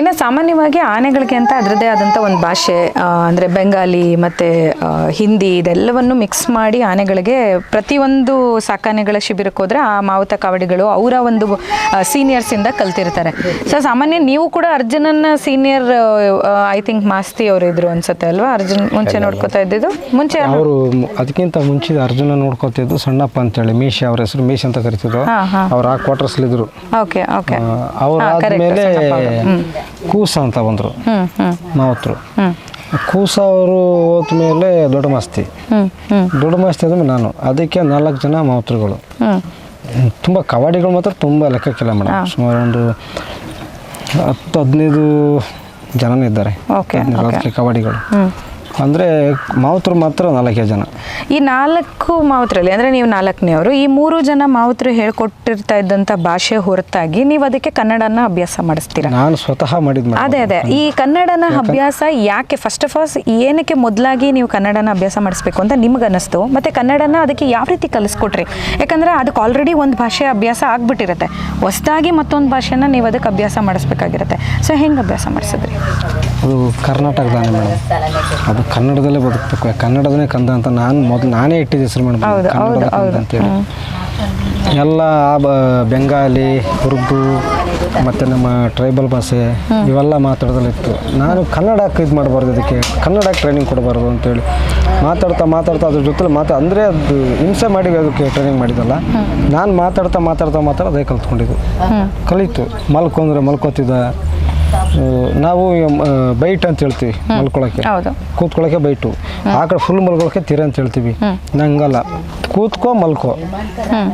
ಇನ್ನು ಸಾಮಾನ್ಯವಾಗಿ ಆನೆಗಳಿಗೆ ಅಂತ ಅದರದ್ದೇ ಆದಂಥ ಒಂದು ಭಾಷೆ ಅಂದ್ರೆ ಬೆಂಗಾಲಿ ಮತ್ತೆ ಹಿಂದಿ ಇದೆಲ್ಲವನ್ನು ಮಿಕ್ಸ್ ಮಾಡಿ ಆನೆಗಳಿಗೆ ಪ್ರತಿಯೊಂದು ಸಾಕಾನೆಗಳ ಶಿಬಿರಕ್ಕೆ ಹೋದ್ರೆ ಆ ಮಾವುತ ಕಾವಡಿಗಳು ಅವರ ಒಂದು ಸೀನಿಯರ್ಸ್ ಇಂದ ಕಲ್ತಿರ್ತಾರೆ. ಸೊ ಸಾಮಾನ್ಯ ನೀವು ಕೂಡ ಅರ್ಜುನನ್ನ ಸೀನಿಯರ್ ಐ ಥಿಂಕ್ ಮಾಸ್ತಿ ಅವರು ಇದ್ರು ಅನ್ಸುತ್ತೆ ಅಲ್ವಾ? ಅರ್ಜುನ್ ಮುಂಚೆ ನೋಡ್ಕೋತಾ ಇದ್ದಿದ್ದು? ಮುಂಚೆ ಅವರು ಅದಕ್ಕಿಂತ ಮುಂಚೆ ಅರ್ಜುನ ನೋಡ್ಕೋತಿದ್ದು ಸಣ್ಣಪ್ಪ ಅಂತೇಳಿ ಮೀಶಿ ಅವ್ರ ಹೆಸರು ಮೀಶ ಅಂತ ಕರಿತಿದ್ರು. ಅವ್ರು ಆ ಕ್ವಾರ್ಟರ್ಸ್ ಇದ್ರು ಓಕೆ ಓಕೆ ಅವ್ರು. ಕೂಸ ಅಂತ ಬಂದರು ಮಾವತ್ರು. ಕೂಸ ಅವರು ಹೋದ್ಮೇಲೆ ದೊಡ್ಡ ಮಾಸ್ತಿ. ದೊಡ್ಡ ಮಾಸ್ತಿ ಆದಮೇಲೆ ನಾನು. ಅದಕ್ಕೆ ನಾಲ್ಕು ಜನ ಮಾವತ್ರುಗಳು. ತುಂಬಾ ಕಬಡ್ಡಿಗಳು ಮಾತ್ರ ತುಂಬ ಲೆಕ್ಕಕ್ಕಿಲ್ಲ ಮೇಡಮ್. ಸುಮಾರು ಒಂದು ಹತ್ತು ಹದಿನೈದು ಜನನೇ ಇದ್ದಾರೆ. Okay, ಅಂದರೆ ಮಾವತರು ಮಾತ್ರ ನಾಲ್ಕೇ ಜನ. ಈ ನಾಲ್ಕು ಮಾವುತರಲ್ಲಿ ಅಂದ್ರೆ ನೀವು ನಾಲ್ಕನೇವರು ಈ ಮೂರು ಜನ ಮಾವುತರು ಹೇಳ್ಕೊಟ್ಟಿರ್ತಾ ಇದ್ದಂಥ ಭಾಷೆ ಹೊರತಾಗಿ ನೀವು ಅದಕ್ಕೆ ಕನ್ನಡನ ಅಭ್ಯಾಸ ಮಾಡಿಸ್ತೀರಾ? ನಾನು ಸ್ವತಃ ಮಾಡಿದ್ ಅದೇ ಅದೇ. ಈ ಕನ್ನಡನ ಅಭ್ಯಾಸ ಯಾಕೆ? ಫಸ್ಟ್ ಆಫ್ ಆಲ್ ಏನಕ್ಕೆ ಮೊದಲಾಗಿ ನೀವು ಕನ್ನಡನ ಅಭ್ಯಾಸ ಮಾಡಿಸ್ಬೇಕು ಅಂತ ನಿಮ್ಗೆ ಅನ್ನಿಸ್ತು ಮತ್ತೆ ಕನ್ನಡನ ಅದಕ್ಕೆ ಯಾವ ರೀತಿ ಕಲಿಸ್ಕೊಟ್ರಿ? ಯಾಕಂದ್ರೆ ಅದಕ್ಕೆ ಆಲ್ರೆಡಿ ಒಂದು ಭಾಷೆ ಅಭ್ಯಾಸ ಆಗ್ಬಿಟ್ಟಿರುತ್ತೆ. ಹೊಸದಾಗಿ ಮತ್ತೊಂದು ಭಾಷೆನ ನೀವು ಅದಕ್ಕೆ ಅಭ್ಯಾಸ ಮಾಡಿಸ್ಬೇಕಾಗಿರುತ್ತೆ. ಸೊ ಹೆಂಗೆ ಅಭ್ಯಾಸ ಮಾಡಿಸಿದ್ರಿ? ಅದು ಅದು ಕನ್ನಡದಲ್ಲೇ ಬದುಕಬೇಕು. ಕನ್ನಡದನೇ ಕಂದ ಅಂತ ನಾನು ಮೊದಲು ನಾನೇ ಇಟ್ಟಿದ್ದೆ ಹೆಸರು ಮೇಡಮ್ ಕನ್ನಡದ ಹೌದು, ಕಂದ ಅಂತೇಳಿ. ಎಲ್ಲ ಆ ಬ- ಬೆಂಗಾಲಿ ಉರ್ದು ಮತ್ತು ನಮ್ಮ ಟ್ರೈಬಲ್ ಭಾಷೆ ಇವೆಲ್ಲ ಮಾತಾಡೋದಲ್ಲಿತ್ತು ನಾನು ಕನ್ನಡಕ್ಕೆ ಇದು ಮಾಡಬಾರ್ದು ಅದಕ್ಕೆ. ಕನ್ನಡಕ್ಕೆ ಟ್ರೈನಿಂಗ್ ಕೊಡಬಾರ್ದು ಅಂತೇಳಿ. ಮಾತಾಡ್ತಾ ಮಾತಾಡ್ತಾ ಅದ್ರ ಜೊತೆ ಮಾತಾ ಅಂದರೆ ಅದು ಹಿಂಸೆ ಮಾಡಿ ಅದಕ್ಕೆ ಟ್ರೈನಿಂಗ್ ಮಾಡಿದ್ದಲ್ಲ. ನಾನು ಮಾತಾಡ್ತಾ ಮಾತಾಡ್ತಾ ಮಾತಾಡೋದೇ ಕಲ್ತ್ಕೊಂಡಿದ್ದು. ಕಲಿತು. ಮಲ್ಕೊಂಡ್ರೆ ಮಲ್ಕೋತಿದ್ದ. ನಾವು ಬೈಟ್ ಅಂತ ಹೇಳ್ತೀವಿ ಮಲ್ಕೊಳಕ್ಕೆ. ಕೂತ್ಕೊಳ್ಳೋಕೆ ಬೈಟು ಆ ಕಡೆ ಫುಲ್ ಮಲ್ಕೊಳಕ್ಕೆ ತೀರ ಅಂತ ಹೇಳ್ತೀವಿ. ನಂಗಲ್ಲ. ಕೂತ್ಕೋ ಮಲ್ಕೋ.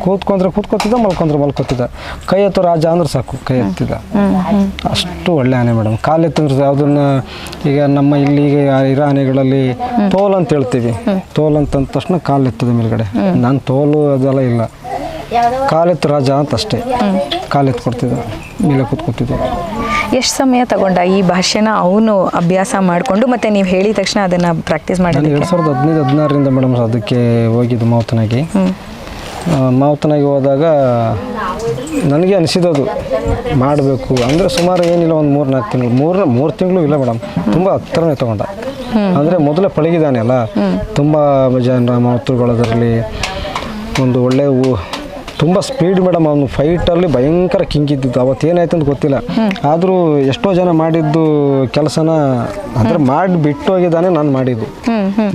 ಕೂತ್ಕೊಂಡ್ರೆ ಕೂತ್ಕೋತಿದ್ದ ಮಲ್ಕೊಂಡ್ರೆ ಮಲ್ಕೋತಿದ್ದ. ಕೈ ಎತ್ತೋ ರಾಜ ಅಂದ್ರೆ ಸಾಕು ಕೈ ಎತ್ತಿದ. ಅಷ್ಟು ಒಳ್ಳೆ ಆನೆ ಮೇಡಮ್. ಕಾಲು ಎತ್ತಿದ್ರೆ ಅದನ್ನ ಈಗ ನಮ್ಮ ಇಲ್ಲಿ ಇರೋ ಆನೆಗಳಲ್ಲಿ ತೋಲ್ ಅಂತ ಹೇಳ್ತೀವಿ. ತೋಲ್ ಅಂತ ಅಂದ ತಕ್ಷಣ ಕಾಲು ಎತ್ತದ ಮೇಲ್ಗಡೆ. ನಾನು ತೋಲು ಅದೆಲ್ಲ ಇಲ್ಲ. ಕಾಲೆತ್ತು ರಾಜ ಅಂತ ಅಷ್ಟೇ. ಕಾಲು ಎತ್ತು ಕೊಡ್ತಿದ್ದ ಮೇಲೆ ಕೂತ್ಕೊತಿದ್ದ ಎಷ್ಟು ಸಮಯ ತಗೊಂಡ ಈ ಭಾಷೆನ ಅವನು ಅಭ್ಯಾಸ ಮಾಡಿಕೊಂಡು ಮತ್ತೆ ನೀವು ಹೇಳಿದ ತಕ್ಷಣ ಅದನ್ನ ಪ್ರಾಕ್ಟೀಸ್ ನಾನು ಮಾಡಿ ಎರಡು ಸಾವಿರದ ಹದಿನೈದು ಹದಿನಾರರಿಂದ ಮೇಡಮ್ ಅದಕ್ಕೆ ಹೋಗಿದ್ದು ಮಾವತನಾಗಿ. ಮಾವತನಾಗಿ ಹೋದಾಗ ನನಗೆ ಅನಿಸಿದದು ಮಾಡಬೇಕು. ಅಂದರೆ ಸುಮಾರು ಏನಿಲ್ಲ ಒಂದು ಮೂರು ನಾಲ್ಕು ತಿಂಗಳು ಮೂರು ಮೂರು ತಿಂಗಳು ಇಲ್ಲ ಮೇಡಮ್ ತುಂಬ ಹತ್ತಿರನೇ ತೊಗೊಂಡ. ಅಂದರೆ ಮೊದಲೇ ಪಳಗಿದಾನೆ ಅಲ್ಲ. ತುಂಬ ಜನ ಮಾತುಗಳದರಲ್ಲಿ ಒಂದು ಒಳ್ಳೆಯ ಊ- ತುಂಬ ಸ್ಪೀಡ್ ಮೇಡಮ್ ಅವನು ಫೈಟಲ್ಲಿ ಭಯಂಕರ ಕಿಂಗ್ ಅವತ್ತೇನಾಯ್ತು ಅವತ್ತು ಏನಾಯ್ತು ಅಂತ ಗೊತ್ತಿಲ್ಲ. ಆದರೂ ಎಷ್ಟೋ ಜನ ಮಾಡಿದ್ದು ಕೆಲಸನ ಅಂದರೆ ಮಾಡಿ ಬಿಟ್ಟು ಹೋಗಿದ್ದಾನೆ ನಾನು ಮಾಡಿದ್ದು.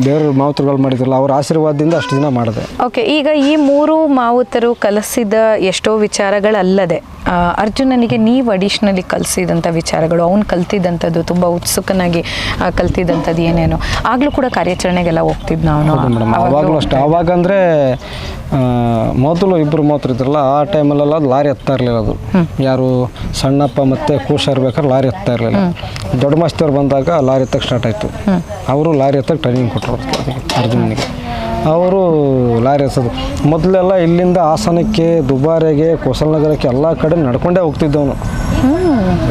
ಬೇರೆ ಮಾವುತರುಗಳು ಮಾಡಿದ್ರಲ್ಲ ಅವ್ರ ಆಶೀರ್ವಾದದಿಂದ ಅಷ್ಟು ದಿನ ಮಾಡಿದೆ. ಓಕೆ ಈಗ ಈ ಮೂರು ಮಾವುತರು ಕಲಿಸಿದ ಎಷ್ಟೋ ವಿಚಾರಗಳಲ್ಲದೆ ಅರ್ಜುನನಿಗೆ ನೀವು ಅಡಿಷ್ನಲಿ ಕಲಿಸಿದಂಥ ವಿಚಾರಗಳು ಅವ್ನು ಕಲ್ತಿದ್ದಂಥದ್ದು ತುಂಬ ಉತ್ಸುಕನಾಗಿ ಕಲ್ತಿದ್ದಂಥದ್ದು ಏನೇನು ಆಗಲೂ ಕೂಡ ಕಾರ್ಯಾಚರಣೆಗೆಲ್ಲ ಹೋಗ್ತಿದ್ ನಾವು ಅವಾಗಲೂ ಅಷ್ಟೇ. ಅವಾಗಂದರೆ ಮೊದಲು ಇಬ್ಬರು ಮಾತ್ರ ಇದ್ರಲ್ಲ ಆ ಟೈಮಲ್ಲೆಲ್ಲ ಅದು ಲಾರಿ ಎತ್ತಾ ಇರಲಿಲ್ಲ ಅದು. ಯಾರು ಸಣ್ಣಪ್ಪ ಮತ್ತು ಕೂಶ ಇರ್ಬೇಕಾದ್ರೆ ಲಾರಿ ಎತ್ತಾ ಇರಲಿಲ್ಲ. ದೊಡ್ಡ ಮಾಸ್ತಿಯವ್ರು ಬಂದಾಗ ಲಾರಿ ಎತ್ತಕ್ಕೆ ಸ್ಟಾರ್ಟ್ ಆಯಿತು. ಅವರು ಲಾರಿ ಎತ್ತಕ್ಕೆ ಟ್ರೈನಿಂಗ್ ಕೊಟ್ಟರು ಅರ್ಜುನಿಗೆ. ಅವರು ಲಾರಿ ಎತ್ತೋದು. ಮೊದಲೆಲ್ಲ ಇಲ್ಲಿಂದ ಹಾಸನಕ್ಕೆ ದುಬಾರೆಗೆ ನಗರಕ್ಕೆ ಎಲ್ಲ ಕಡೆ ನಡ್ಕೊಂಡೇ ಹೋಗ್ತಿದ್ದವನು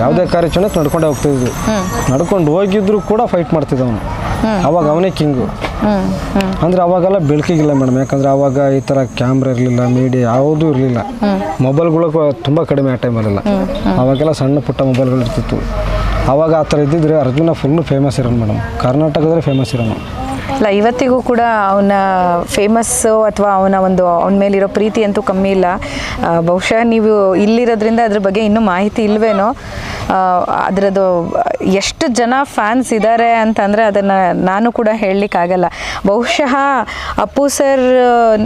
ಯಾವುದೇ ಕಾರ್ಯಾಚರಣೆಗೆ ನಡ್ಕೊಂಡೇ ಹೋಗ್ತಿದ್ವಿ. ನಡ್ಕೊಂಡು ಹೋಗಿದ್ರು ಕೂಡ ಫೈಟ್ ಮಾಡ್ತಿದ್ದವನು ಅವಾಗ ಅವನೇ ಕಿಂಗು ಅಂದ್ರೆ ಅವಾಗೆಲ್ಲ ಬೆಳಕಿಗಿಲ್ಲ ಮೇಡಮ್. ಯಾಕಂದ್ರೆ ಅವಾಗ ಈ ಥರ ಕ್ಯಾಮ್ರಾ ಇರಲಿಲ್ಲ, ಮೀಡಿಯಾ ಯಾವುದೂ ಇರಲಿಲ್ಲ. ಮೊಬೈಲ್ಗಳು ತುಂಬ ಕಡಿಮೆ ಆ ಟೈಮಲ್ಲೆಲ್ಲ ಅವಾಗೆಲ್ಲ ಸಣ್ಣ ಪುಟ್ಟ ಮೊಬೈಲ್ಗಳು ಇರ್ತಿತ್ತು ಅವಾಗ ಆ ಥರ ಇದ್ದಿದ್ರೆ ಅರ್ಜುನ ಫುಲ್ಲು ಫೇಮಸ್ ಇರೋನು ಮೇಡಮ್. ಕರ್ನಾಟಕದಲ್ಲಿ ಫೇಮಸ್ ಇರೋನು. ಅಲ್ಲ, ಇವತ್ತಿಗೂ ಕೂಡ ಅವನ ಫೇಮಸ್ಸು ಅಥವಾ ಅವನ ಒಂದು ಅವನ ಮೇಲಿರೋ ಪ್ರೀತಿ ಅಂತೂ ಕಮ್ಮಿ ಇಲ್ಲ. ಬಹುಶಃ ನೀವು ಇಲ್ಲಿರೋದ್ರಿಂದ ಅದ್ರ ಬಗ್ಗೆ ಇನ್ನೂ ಮಾಹಿತಿ ಇಲ್ವೇನೋ? ಅದರದ್ದು ಎಷ್ಟು ಜನ ಫ್ಯಾನ್ಸ್ ಇದ್ದಾರೆ ಅಂತಂದರೆ ಅದನ್ನು ನಾನು ಕೂಡ ಹೇಳಲಿಕ್ಕಾಗಲ್ಲ. ಬಹುಶಃ ಅಪ್ಪು ಸರ್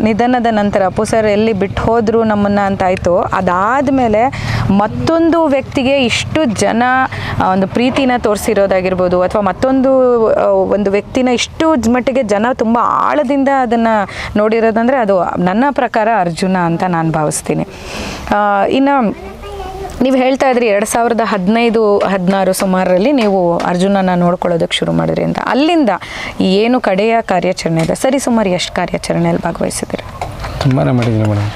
ನಿಧನದ ನಂತರ ಅಪ್ಪು ಸರ್ ಎಲ್ಲಿ ಬಿಟ್ಟು ಹೋದ್ರು ನಮ್ಮನ್ನು ಅಂತಾಯಿತು. ಅದಾದಮೇಲೆ ಮತ್ತೊಂದು ವ್ಯಕ್ತಿಗೆ ಇಷ್ಟು ಜನ ಒಂದು ಪ್ರೀತಿನ ತೋರಿಸಿರೋದಾಗಿರ್ಬೋದು ಅಥವಾ ಮತ್ತೊಂದು ಒಂದು ವ್ಯಕ್ತಿನ ಇಷ್ಟು ಮಟ್ಟಿಗೆ ಜನ ತುಂಬ ಆಳದಿಂದ ಅದನ್ನು ನೋಡಿರೋದಂದರೆ ಅದು ನನ್ನ ಪ್ರಕಾರ ಅರ್ಜುನ ಅಂತ ನಾನು ಭಾವಿಸ್ತೀನಿ. ಇನ್ನು ನೀವು ಹೇಳ್ತಾ ಇದ್ರಿ ಎರಡು ಸಾವಿರದ ಹದಿನೈದು ಹದಿನಾರು ಸುಮಾರಲ್ಲಿ ನೀವು ಅರ್ಜುನನ ನೋಡ್ಕೊಳ್ಳೋದಕ್ಕೆ ಶುರು ಮಾಡಿದ್ರಿ ಅಂತ. ಅಲ್ಲಿಂದ ಏನು ಕಡೆಯ ಕಾರ್ಯಾಚರಣೆ ಇದೆ? ಸರಿ ಸುಮಾರು ಎಷ್ಟು ಕಾರ್ಯಾಚರಣೆಯಲ್ಲಿ ಭಾಗವಹಿಸಿದ್ರಿ ತುಂಬಾ ಮಾಡಿದ್ದೀನಿ ಮೇಡಮ್.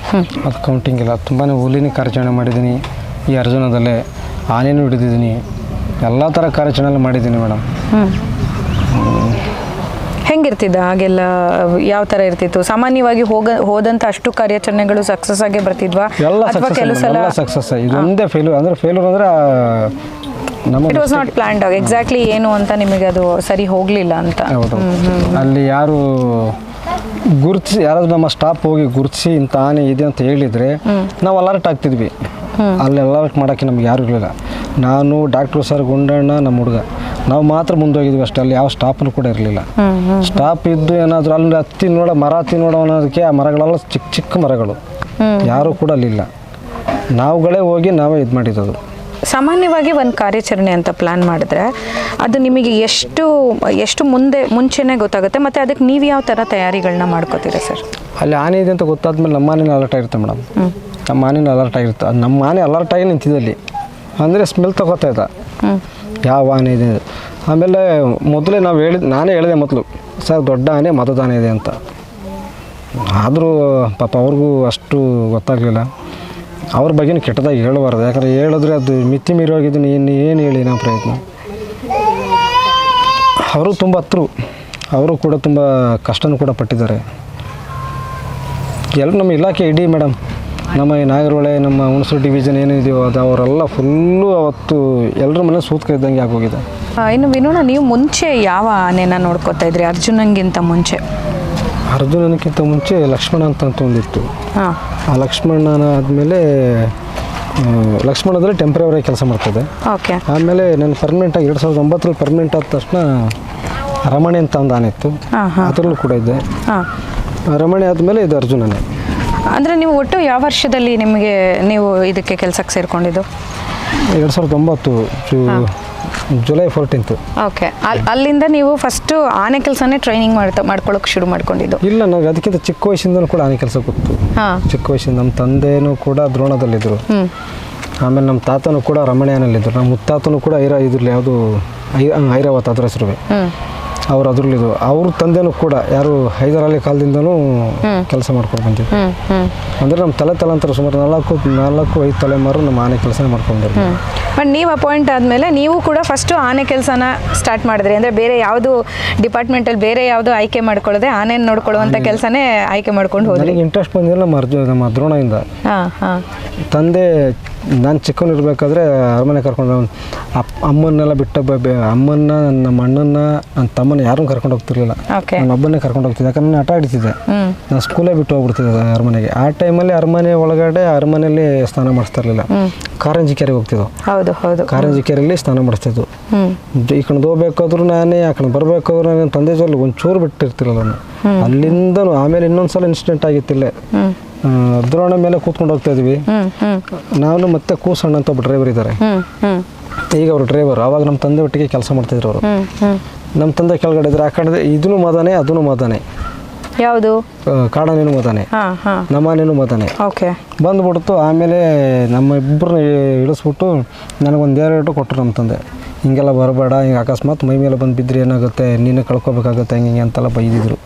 ಅದು ಕೌಂಟಿಂಗ್ ಇಲ್ಲ ತುಂಬಾ ಹುಲಿನ ಕಾರ್ಯಾಚರಣೆ ಮಾಡಿದ್ದೀನಿ. ಈ ಅರ್ಜುನದಲ್ಲೇ ಆನೆನೂ ಹಿಡಿದಿದ್ದೀನಿ. ಎಲ್ಲ ಥರ ಕಾರ್ಯಾಚರಣೆ ಮಾಡಿದ್ದೀನಿ ಮೇಡಮ್. ಹೆಂಗಿರ್ತಿದ್ದ ಹಾಗೆಲ್ಲ ಯಾವ ಥರ ಇರ್ತಿತ್ತು? ಸಾಮಾನ್ಯವಾಗಿ ಹೋಗ ಹೋದಂಥ ಅಷ್ಟು ಕಾರ್ಯಾಚರಣೆಗಳು ಸಕ್ಸಸ್ ಆಗೇ ಬರ್ತಿದ್ವಾ? ಎಲ್ಲ ಅಥವಾ ಕೆಲವು ಸಲ ಸಕ್ಸಸ್ ಇದೊಂದೇ ಫೇಲ್ಯೂರ್ ಅಂದರೆ ಫೇಲ್ಯೂರ್ ಅಂದರೆ ನಮ್ಮ it was not planned exactly ಏನು ಅಂತ ನಿಮಗೆ ಅದು ಸರಿ ಹೋಗಲಿಲ್ಲ ಅಂತ. ಅಲ್ಲಿ ಯಾರು ಗುರುತಿಸಿ ಯಾರಾದ್ರೂ ನಮ್ಮ ಸ್ಟಾಪ್ ಹೋಗಿ ಗುರುತಿಸಿ ಇಂಥ ಆನೆ ಇದೆ ಅಂತ ಹೇಳಿದರೆ ನಾವು ಅಲರ್ಟ್ ಆಗ್ತಿದ್ವಿ. ಅಲ್ಲಿ ವರ್ಕ್ ಮಾಡೋಕ್ಕೆ ನಮ್ಗೆ ಯಾರು ಇರಲಿಲ್ಲ. ನಾನು ಡಾಕ್ಟ್ರು ಸರ್ ಗುಂಡಣ್ಣ ನಮ್ಮ ಹುಡುಗ. ನಾವು ಮಾತ್ರ ಮುಂದೋಗಿದ್ವಿ ಅಷ್ಟೇ ಅಲ್ಲಿ ಯಾವ ಸ್ಟಾಪ್ನು ಕೂಡ ಇರಲಿಲ್ಲ. ಸ್ಟಾಪ್ ಇದ್ದು ಏನಾದರೂ ಅಲ್ಲಿ ಹತ್ತಿ ನೋಡ ಮರ ಹತ್ತಿ ನೋಡೋ ಅನ್ನೋದಕ್ಕೆ ಆ ಮರಗಳೆಲ್ಲ ಚಿಕ್ಕ ಚಿಕ್ಕ ಮರಗಳು. ಯಾರೂ ಕೂಡ ಅಲ್ಲಿಲ್ಲ. ನಾವುಗಳೇ ಹೋಗಿ ನಾವೇ ಇದು ಮಾಡಿದ್ದು ಸಾಮಾನ್ಯವಾಗಿ ಒಂದು ಕಾರ್ಯಾಚರಣೆ ಅಂತ ಪ್ಲಾನ್ ಮಾಡಿದ್ರೆ ಅದು ನಿಮಗೆ ಎಷ್ಟು ಎಷ್ಟು ಮುಂದೆ ಮುಂಚೆನೇ ಗೊತ್ತಾಗುತ್ತೆ ಮತ್ತು ಅದಕ್ಕೆ ನೀವು ಯಾವ ಥರ ತಯಾರಿಗಳನ್ನ ಮಾಡ್ಕೋತೀರಾ ಸರ್? ಅಲ್ಲಿ ಆನೆ ಇದೆ ಅಂತ ಗೊತ್ತಾದ್ಮೇಲೆ ನಮ್ಮ ಮನೇಲಿ ಅಲರ್ಟ್ ಆಗಿರುತ್ತೆ ಮೇಡಮ್. ನಮ್ಮ ಮಾನಿನ ಅಲರ್ಟ್ ಆಗಿರುತ್ತೆ. ಅದು ನಮ್ಮ ಆನೆ ಅಲರ್ಟ್ ಆಗಿ ನಿಂತಿದೆ ಅಲ್ಲಿ. ಅಂದರೆ ಸ್ಮೆಲ್ ತಗೋತಾ ಇದ್ದ. ಯಾವ ಆನೆ ಇದೆ? ಆಮೇಲೆ ಮೊದಲೇ ನಾವು ಹೇಳಿದ ನಾನೇ ಹೇಳಿದೆ ಮೊದಲು ಸರ್ ದೊಡ್ಡ ಆನೆ ಮದದ ಆನೆ ಇದೆ ಅಂತ. ಆದರೂ ಪಾಪ ಅವ್ರಿಗೂ ಅಷ್ಟು ಗೊತ್ತಾಗಲಿಲ್ಲ. ಅವ್ರ ಬಗ್ಗೆನೂ ಕೆಟ್ಟದಾಗಿ ಹೇಳಬಾರ್ದು. ಯಾಕಂದರೆ ಹೇಳಿದ್ರೆ ಅದು ಮಿತಿ ಮೀರಿ ಹೋಗಿದ್ದು ನೀನು ಏನು ಹೇಳಿ ನಾವು ಪ್ರಯತ್ನ. ಅವರು ತುಂಬ ಹತ್ರು ಅವರು ಕೂಡ ತುಂಬ ಕಷ್ಟನೂ ಕೂಡ ಪಟ್ಟಿದ್ದಾರೆ. ಎಲ್ಲ ನಮ್ಮ ಇಲಾಖೆ ಇಡೀ ಮೇಡಮ್ ನಮ್ಮ ಈ ನಾಗರಹೊಳೆ ನಮ್ಮ ಹುಣಸೂರು ಡಿವಿಷನ್ ಏನಿದೆಯೋ ಅದು ಅವರೆಲ್ಲ ಫುಲ್ಲು ಅವತ್ತು ಎಲ್ಲರ ಮನೆ ಸೂತ್ಕ ಇದ್ದಂಗೆ ಆಗೋಗಿದೆ. ಇನ್ನು ವಿನೋಣ ನೀವು ಮುಂಚೆ ಯಾವ ಆನೆನ ನೋಡ್ಕೋತಾ ಇದ್ರಿ? ಅರ್ಜುನಂಗಿಂತ ಮುಂಚೆ. ಅರ್ಜುನನಕ್ಕಿಂತ ಮುಂಚೆ ಲಕ್ಷ್ಮಣ ಅಂತ ಅಂತ ಒಂದಿತ್ತು ಹಾಂ. ಆ ಲಕ್ಷ್ಮಣನ ಆದಮೇಲೆ ಲಕ್ಷ್ಮಣದಲ್ಲಿ ಟೆಂಪ್ರವರಿ ಕೆಲಸ ಮಾಡ್ತದೆ ಓಕೆ. ಆಮೇಲೆ ನಾನು ಪರ್ಮನೆಂಟಾಗಿ ಎರಡು ಸಾವಿರದ ಒಂಬತ್ತರಲ್ಲಿ ಪರ್ಮನೆಂಟ್ ಆದ ತಕ್ಷಣ ರಮಣಿ ಅಂತ ಒಂದು ಆನೆ ಇತ್ತು. ಹಾಂ ಹಾಂ. ಅದರಲ್ಲೂ ಕೂಡ ಇದ್ದೆ. ಹಾಂ. ರಮಣಿ ಆದಮೇಲೆ ಇದು ಅರ್ಜುನನೇ. ಅಂದರೆ ನೀವು ಒಟ್ಟು ಯಾವ ವರ್ಷದಲ್ಲಿ ನಿಮಗೆ ನೀವು ಇದಕ್ಕೆ ಕೆಲಸಕ್ಕೆ ಸೇರಿಕೊಂಡಿದ್ದು? ಎರಡು ಸಾವಿರದ ಒಂಬತ್ತು ಜುಲೈ ಫೋರ್ಟೀನ್ತು ಓಕೆ ಅಲ್ಲಿ ಅಲ್ಲಿಂದ ನೀವು ಫಸ್ಟು ಆನೆ ಕೆಲಸನೇ ಟ್ರೈನಿಂಗ್ ಮಾಡ್ತಾ ಮಾಡ್ಕೊಳ್ಳೋಕೆ ಶುರು ಮಾಡ್ಕೊಂಡಿದ್ದು? ಇಲ್ಲ ನನಗೆ ಅದಕ್ಕಿಂತ ಚಿಕ್ಕ ವಯಸ್ಸಿಂದನೂ ಕೂಡ ಆನೆ ಕೆಲಸ ಗೊತ್ತು ಚಿಕ್ಕ ವಯಸ್ಸಿಂದ ನಮ್ಮ ತಂದೆನೂ ಕೂಡ ದ್ರೋಣದಲ್ಲಿದ್ದರು ಆಮೇಲೆ ನಮ್ಮ ತಾತನೂ ಕೂಡ ರಮಣೆಯನಲ್ಲಿದ್ದರು ನಮ್ಮ ಮುತ್ತಾತನೂ ಕೂಡ ಐರ ಇದ್ರಲ್ಲಿ ಯಾವುದು ಐರಾವತ್ ಅದ್ರ ಹೆಸರು ಅವ್ರು ಅದ್ರಲ್ಲಿದ್ದು ಅವ್ರ ತಂದೆನೂ ಕೂಡ ಯಾರು ಹೈದರಾಲಿ ಕಾಲದಿಂದನೂ ಕೆಲಸ ಮಾಡ್ಕೊಂಡು ಬಂದಿದ್ರು. ಅಂದ್ರೆ ನಮ್ಮ ತಲೆ ತಲಾಂತರ ಸುಮಾರು ನಾಲ್ಕು ನಾಲ್ಕು ಐದು ತಲೆಮಾರು ನಮ್ಮ ಆನೆ ಕೆಲಸ ಮಾಡ್ಕೊಂಡಿದ್ರು ಬಟ್ ನೀವು ಅಪಾಯಿಂಟ್ ಆದಮೇಲೆ ನೀವು ಕೂಡ ಫಸ್ಟು ಆನೆ ಕೆಲಸನ ಸ್ಟಾರ್ಟ್ ಮಾಡಿದ್ರಿ. ಅಂದರೆ ಬೇರೆ ಯಾವುದು ಡಿಪಾರ್ಟ್ಮೆಂಟಲ್ಲಿ ಬೇರೆ ಯಾವುದು ಆಯ್ಕೆ ಮಾಡ್ಕೊಳ್ಳದೆ ಆನೆನ ನೋಡ್ಕೊಳ್ಳುವಂಥ ಕೆಲಸನೇ ಆಯ್ಕೆ ಮಾಡ್ಕೊಂಡು ಹೋದ್ರಿ. ಇಂಟ್ರೆಸ್ಟ್ ಬಂದಿಲ್ಲ ನಮ್ಮ ಅರ್ಜುನ ನಮ್ಮ ದ್ರೋಣದಿಂದ. ತಂದೆ ನಾನು ಚಿಕ್ಕವನಿರ್ಬೇಕಾದ್ರೆ ಅರಮನೆ ಕರ್ಕೊಂಡು ಅಪ್ ಅಮ್ಮನ್ನೆಲ್ಲ ಬಿಟ್ಟ ಬ- ಅಮ್ಮನ್ನ ನಮ್ಮ ಅಣ್ಣನ ನನ್ನ ತಮ್ಮನ ಯಾರು ಕರ್ಕೊಂಡು ಹೋಗ್ತಿರ್ಲಿಲ್ಲ. ನನ್ನ ಒಬ್ಬನೇ ಕರ್ಕೊಂಡು ಹೋಗ್ತಿದ್ದೆ. ಯಾಕಂದ್ರೆ ನಾನು ಆಟ ಆಡ್ತಿದ್ದೆ. ನಾನು ಸ್ಕೂಲೇ ಬಿಟ್ಟು ಹೋಗ್ಬಿಡ್ತಿದ್ದೆ ಅರಮನೆಗೆ. ಆ ಟೈಮಲ್ಲಿ ಅರಮನೆ ಒಳಗಡೆ ಅರಮನೆಯಲ್ಲಿ ಸ್ನಾನ ಮಾಡಿಸ್ತಾ ಇರಲಿಲ್ಲ ಕಾರಂಜಿ ಕೆರೆಗೆ ಹೋಗ್ತಿದ್ದವು ಹೌದು ಹೌದು. ಕಾರಂಜಿ ಕೆರೆಯಲ್ಲಿ ಸ್ನಾನ ಮಾಡಿಸ್ತಿದ್ವು. ಹ್ಞೂ ಈ ಕಡೆ ಹೋಗ್ಬೇಕಾದ್ರೂ ನಾನೇ ಆ ಕಡೆ ಬರಬೇಕಾದ್ರೂ ನನ್ನ ತಂದೆ ಜೊತೆ ಒಂಚೂರು ಬಿಟ್ಟಿರ್ತಿರಲ್ಲ ನಾನು. ಅಲ್ಲಿಂದನೂ ಆಮೇಲೆ ಇನ್ನೊಂದು ಸಲ ಇನ್ಸಿಡೆಂಟ್ ಆಗಿತ್ತಿಲ್ಲೇ ದ್ರೋಣ ಮೇಲೆ ಕೂತ್ಕೊಂಡು ಹೋಗ್ತಾ ಇದ್ವಿ ನಾನು ಮತ್ತೆ ಕೂಸಣ್ಣ ಅಂತ ಒಬ್ಬ ಡ್ರೈವರ್ ಇದ್ದಾರೆ. ಈಗ ಅವರು ಡ್ರೈವರ್ ಆವಾಗ ನಮ್ಮ ತಂದೆ ಒಟ್ಟಿಗೆ ಕೆಲಸ ಮಾಡ್ತಿದ್ರು ಅವರು. ನಮ್ಮ ತಂದೆ ಕೆಳಗಡೆ ಇದ್ರೆ ಆ ಕಡೆ ಇದೂ ಮದಾನೆ ಅದೂ ಮದಾನೆ. ಯಾವುದು? ಕಾಡನೇನು ಮದಾನೆ. ನಮ್ಮನೇನು ಮದಾನೆ. ಓಕೆ. ಬಂದ್ಬಿಡ್ತು ಆಮೇಲೆ ನಮ್ಮ ಇಬ್ಬರನ್ನ ಇಳಿಸ್ಬಿಟ್ಟು ನನಗೊಂದು ಎರಡು ಕೊಟ್ಟರು ನಮ್ಮ ತಂದೆ. ಹಿಂಗೆಲ್ಲ ಬರಬೇಡ ಹಿಂಗೆ ಅಕಸ್ಮಾತ್ ಮೈ ಮೇಲೆ ಬಂದು ಬಿದ್ದರೆ ಏನಾಗುತ್ತೆ ನೀನು ಕಳ್ಕೊಬೇಕಾಗುತ್ತೆ ಹಿಂಗೆ ಹಿಂಗೆ ಅಂತೆಲ್ಲ ಬೈದಿದ್ರು.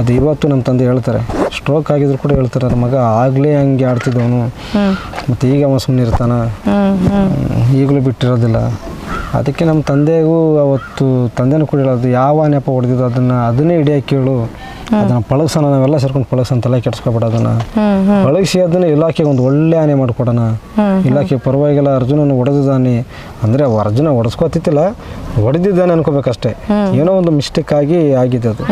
ಅದು ಇವತ್ತು ನಮ್ಮ ತಂದೆ ಹೇಳ್ತಾರೆ. ಸ್ಟ್ರೋಕ್ ಆಗಿದ್ರು ಕೂಡ ಹೇಳ್ತಾರೆ ನನ್ನ ಮಗ ಆಗಲೇ ಹಂಗೆ ಆಡ್ತಿದ್ದವನು. ಮತ್ತು ಈಗ ಅವ ಸುಮ್ಮನೆ ಇರ್ತಾನ. ಈಗಲೂ ಬಿಟ್ಟಿರೋದಿಲ್ಲ. ಅದಕ್ಕೆ ನಮ್ಮ ತಂದೆಗೂ ಅವತ್ತು ತಂದೆನೂ ಕೂಡ ಹೇಳೋದು ಯಾವ ನೆಪ ಹೊಡೆದಿದ್ದು ಅದನ್ನು ಅದನ್ನೇ ಹಿಡಿಯೋಕೆ ಕೇಳು. ಅದನ್ನ ಪಳಗ್ಸೋಣ ನಾವೆಲ್ಲ ಸೇರ್ಕೊಂಡು ಪಳಗ್ಸೋಣ ತಲೆ ಕೆಡ್ಸ್ಕೊಬೇಡ ಅದನ್ನ. ಪಳಗಿಸಿ ಅದನ್ನ ಇಲಾಖೆಗೆ ಒಂದು ಒಳ್ಳೆ ಆನೆ ಮಾಡ್ಕೊಡೋಣ. ಇಲಾಖೆ ಪರವಾಗಿಲ್ಲ ಅರ್ಜುನನು ಹೊಡೆದಿದ್ದಾನೆ. ಅಂದರೆ ಅರ್ಜುನ ಹೊಡೆಸ್ಕೊತಿತ್ತಿಲ್ಲ ಹೊಡೆದಿದ್ದಾನೆ ಅನ್ಕೋಬೇಕಷ್ಟೇ. ಏನೋ ಒಂದು ಮಿಸ್ಟೇಕ್ ಆಗಿ ಆಗಿದೆ ಅದು.